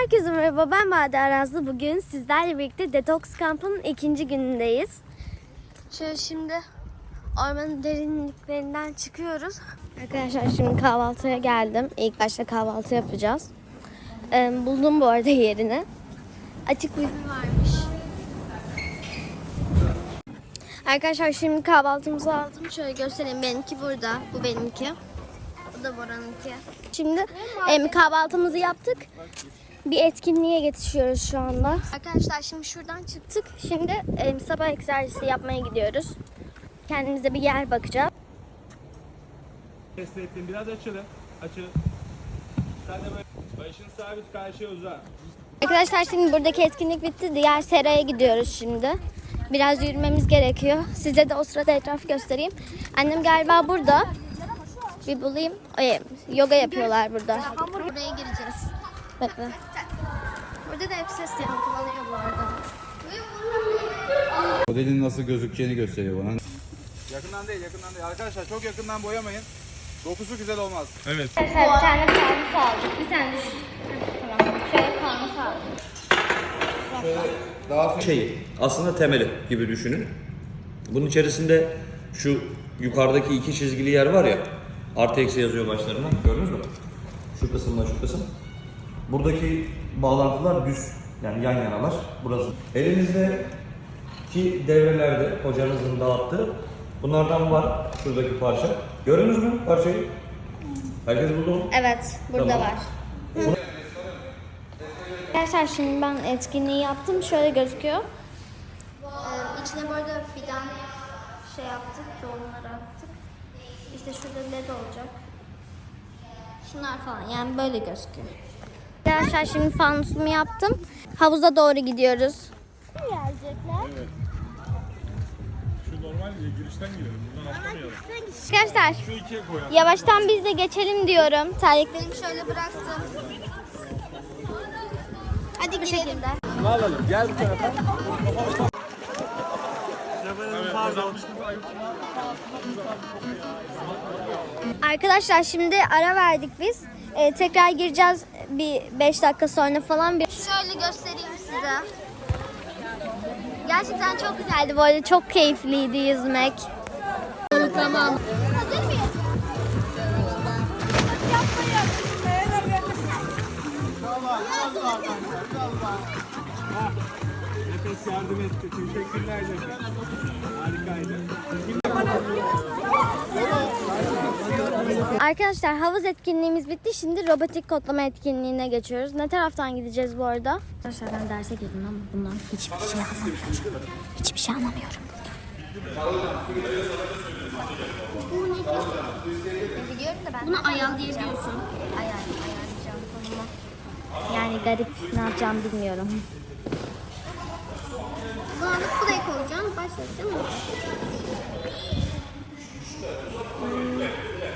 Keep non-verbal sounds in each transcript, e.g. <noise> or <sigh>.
Herkese merhaba ben Bade Arazlı. Bugün sizlerle birlikte Detox Kampı'nın ikinci günündeyiz. Şöyle şimdi ormanın derinliklerinden çıkıyoruz. Arkadaşlar şimdi kahvaltıya geldim. İlk başta kahvaltı yapacağız. Ee, buldum bu arada yerini. Açık büfe varmış. Arkadaşlar şimdi kahvaltımızı aldım. Şöyle göstereyim. Benimki burada. Bu benimki. Bu da Bora'nınki. Şimdi em, kahvaltımızı yaptık. Bir etkinliğe yetişiyoruz şu anda. Arkadaşlar şimdi şuradan çıktık. Şimdi em, sabah egzersizi yapmaya gidiyoruz. Kendimize bir yer bakacağız. Destekleyin. Biraz açılın. Açılın. Sen de böyle başın sabit karşıya uzan. Arkadaşlar şimdi buradaki etkinlik bitti. Diğer seraya gidiyoruz şimdi. Biraz yürümemiz gerekiyor. Size de o sırada etrafı göstereyim. Annem galiba burada. Bir bulayım. Ay, yoga yapıyorlar burada. Buraya gireceğiz. Bekle. Burada da hep ses yankılanıyor bu arada. Modelin nasıl gözükeceğini gösteriyor bana. Yakından değil, yakından değil. Arkadaşlar çok yakından boyamayın. Dokusu güzel olmaz. Evet. Bir tane parmak aldık. Bir tane düşün. Tamam. Şöyle parmak aldık. Daha şey aslında temeli gibi düşünün. Bunun içerisinde şu yukarıdaki iki çizgili yer var ya artı eksi yazıyor başlarına gördünüz mü? Şu kısımla şu kısım. Buradaki bağlantılar düz yani yan yanalar burası. Elinizdeki devrelerde hocanızın dağıttığı bunlardan var şuradaki parça. Gördünüz mü parçayı? Herkes buldu mu? Evet, burada Tamam. var. Arkadaşlar şimdi ben etkinliği yaptım. Şöyle gözüküyor. Ee, içine böyle fidan şey yaptık, tohumları attık. İşte şurada led olacak. Şunlar falan yani böyle gözüküyor. Arkadaşlar şimdi fanusumu yaptım. Havuza doğru gidiyoruz. Şu normal girişten girelim. Buradan atlamayalım. Arkadaşlar Şu ikiye koyalım. yavaştan biz de geçelim diyorum. Terliklerimi şöyle bıraktım. Hadi gidelim. Alalım. Gel bu tarafa. Arkadaşlar şimdi ara verdik biz. Ee, tekrar gireceğiz bir 5 dakika sonra falan. Bir... Şöyle göstereyim size. Gerçekten çok güzeldi bu arada. Çok keyifliydi yüzmek. Tamam. Hazır mıyız? Nefes yardım etti. Teşekkürler. Harikaydı. Arkadaşlar havuz etkinliğimiz bitti. Şimdi robotik kodlama etkinliğine geçiyoruz. Ne taraftan gideceğiz bu arada? Arkadaşlar ben derse girdim ama bundan hiçbir şey anlamıyorum. Hiçbir şey anlamıyorum. Biliyorum da ben Bunu ayarlayabiliyorsun. Ayar, ayarlayacağım konumu. Yani garip ne yapacağımı bilmiyorum. Bu anlık buraya koyacağım. Başlatacağım mı?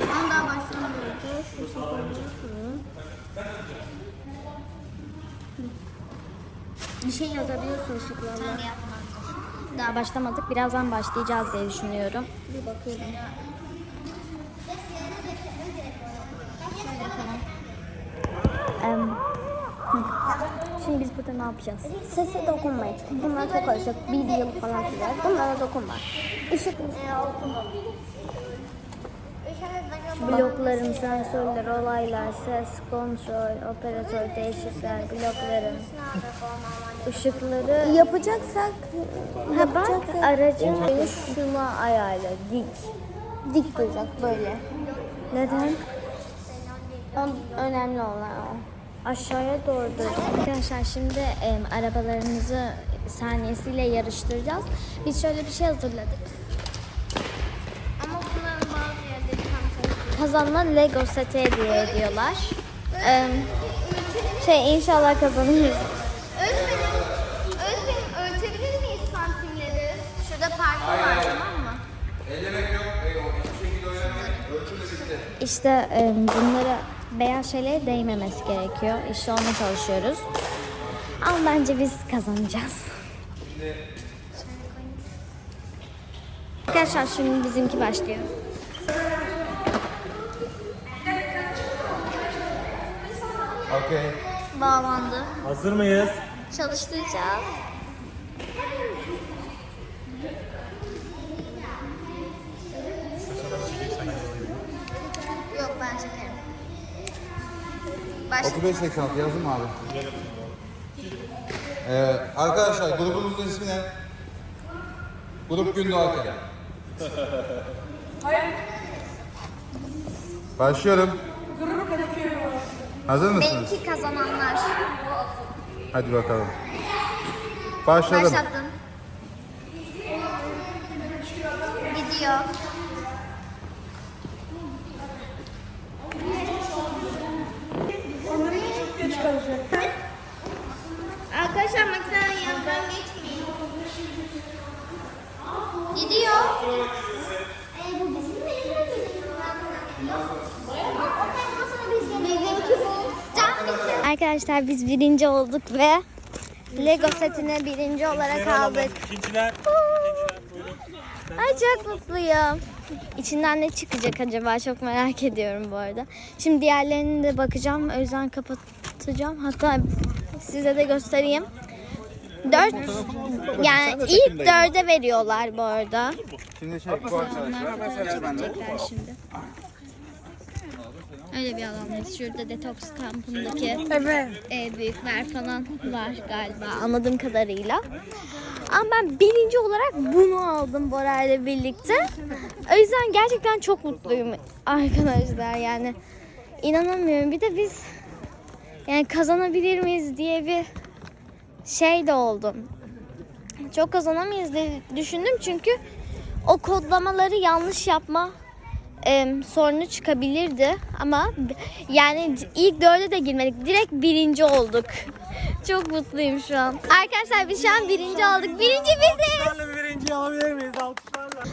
Ben daha şekilde Bir şey yazabiliyorsun ışıklarla. Daha başlamadık. Birazdan başlayacağız diye düşünüyorum. Bir bakıyorum. Şimdi biz burada ne yapacağız? Sese dokunmayız. Bunlar çok alışık. Bir yıl falan sürer. Bunlara dokunma. Işık Blokların sensörler, olaylar, ses, kontrol, operatör, değişiklikler, blokların ışıkları yapacaksak ha bak aracın şuna ayarla dik. Dik duracak böyle. Neden? Ön- önemli olan o. Aşağıya doğru duracak arkadaşlar şimdi em, arabalarımızı saniyesiyle yarıştıracağız. Biz şöyle bir şey hazırladık Kazanan Lego seti hediye ediyorlar. Ee, şey inşallah kazanırız. Özbenim, Özbenim ölçebilir miyiz santimleri? Şurada parkı var tamam mı? İşte e, bunlara beyaz şeylere değmemesi gerekiyor. İşte ona çalışıyoruz. Ama bence biz kazanacağız. Arkadaşlar şimdi bizimki başlıyor. Okay. bağlandı. Hazır mıyız? Çalıştıracağız. Yok ben çekerim. Başla. 3586 yazdın mı abi? Ee, arkadaşlar grubumuzun ismi ne? Grup Gündoğar'da. Başlıyorum. Hazır mısınız? Benimki kazananlar. Hadi bakalım. Başladım. Başlattın. Gidiyor. Arkadaşlar makinenin yanından geçmeyin. Gidiyor. Ee, bu bizim mi? Arkadaşlar biz birinci olduk ve Lego setine birinci olarak aldık. İkinciler. Ay çok mutluyum. İçinden ne çıkacak acaba çok merak ediyorum bu arada. Şimdi diğerlerine de bakacağım. O yüzden kapatacağım. Hatta size de göstereyim. Dört, yani ilk dörde veriyorlar bu arada. Şimdi şey bu arkadaşlar. Mesela ben de. Şimdi. Öyle bir alandayız. Şurada detoks kampındaki e, büyükler falan var galiba anladığım kadarıyla. Ama ben birinci olarak bunu aldım Bora ile birlikte. O yüzden gerçekten çok mutluyum arkadaşlar yani. inanamıyorum. Bir de biz yani kazanabilir miyiz diye bir şey de oldum. Çok kazanamayız diye düşündüm çünkü o kodlamaları yanlış yapma em, sorunu çıkabilirdi ama yani ilk dörde de girmedik. Direkt birinci olduk. Çok mutluyum şu an. Arkadaşlar biz şu an birinci olduk. Birinci biziz. Bir birinci alabilir miyiz?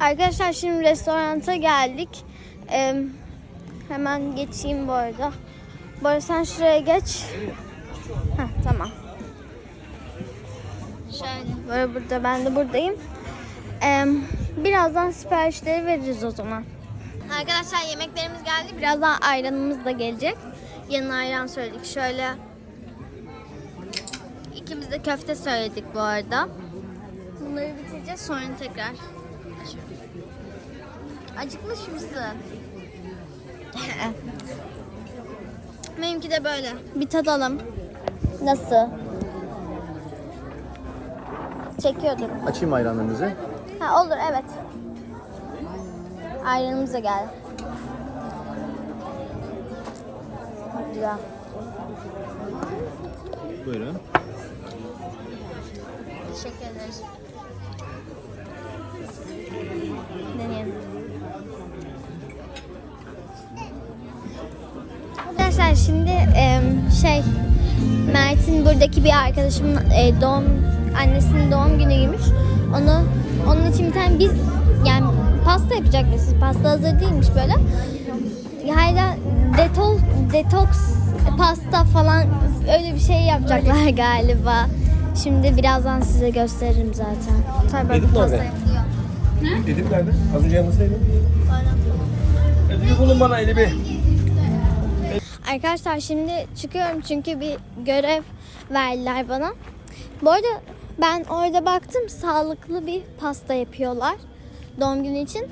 Arkadaşlar şimdi restoranta geldik. Em, hemen geçeyim bu arada. Bora sen şuraya geç. Heh, tamam. Şöyle. Bora burada ben de buradayım. Em, birazdan siparişleri veririz o zaman. Arkadaşlar yemeklerimiz geldi. Birazdan ayranımız da gelecek. Yanına ayran söyledik. Şöyle ikimiz de köfte söyledik bu arada. Bunları bitireceğiz sonra tekrar. Acıkmış mısın? <laughs> Benimki de böyle. Bir tadalım. Nasıl? Çekiyordum. Açayım ayranlarınızı. Ha olur evet. Ayranımız da geldi. Güzel. Buyurun. Teşekkür ederiz. Deneyelim. Arkadaşlar şimdi şey Mert'in buradaki bir arkadaşımın e, doğum annesinin doğum günüymüş. Onu onun için bir tane biz pasta yapacakmışız. Pasta hazır değilmiş böyle. Hala detol detoks pasta falan öyle bir şey yapacaklar <laughs> galiba. Şimdi birazdan size gösteririm zaten. Tabii Dedim pasta nerede? yapılıyor. Edip nerede? Az önce yanınızdaydım. Edip'i bulun bana Edip'i. Arkadaşlar şimdi çıkıyorum çünkü bir görev verdiler bana. Bu arada ben orada baktım sağlıklı bir pasta yapıyorlar doğum günü için.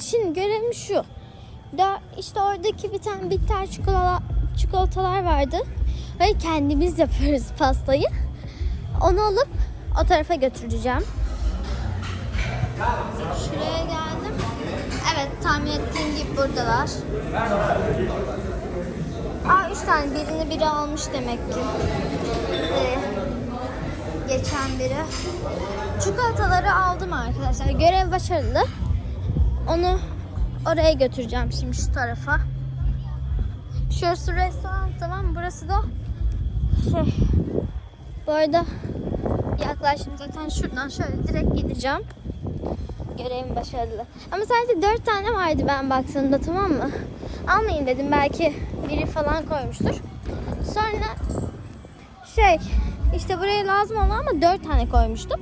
Şimdi görevim şu. Dö- işte oradaki bir tane bitter çikolata, çikolatalar vardı. Ve kendimiz yapıyoruz pastayı. Onu alıp o tarafa götüreceğim. Şuraya geldim. Evet tahmin ettiğim gibi buradalar. Aa üç tane birini biri almış demek ki. Ee, geçen biri. Çikolataları aldım arkadaşlar. Görev başarılı. Onu oraya götüreceğim şimdi şu tarafa. Şurası restoran tamam? Burası da şey. Bu arada yaklaştım zaten şuradan şöyle direkt gideceğim. Görevim başarılı. Ama sadece dört tane vardı ben baktığımda tamam mı? Almayayım dedim belki biri falan koymuştur. Sonra şey işte buraya lazım olan ama dört tane koymuştum.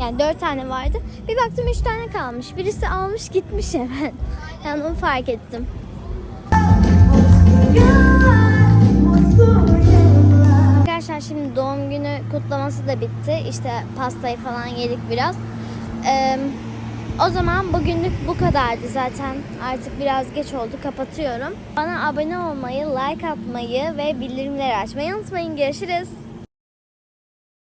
Yani dört tane vardı. Bir baktım üç tane kalmış. Birisi almış gitmiş hemen. <laughs> Yani onu fark ettim. Arkadaşlar şimdi doğum günü kutlaması da bitti. İşte pastayı falan yedik biraz. Ee, o zaman bugünlük bu kadardı zaten. Artık biraz geç oldu. Kapatıyorum. Bana abone olmayı, like atmayı ve bildirimleri açmayı unutmayın. Görüşürüz.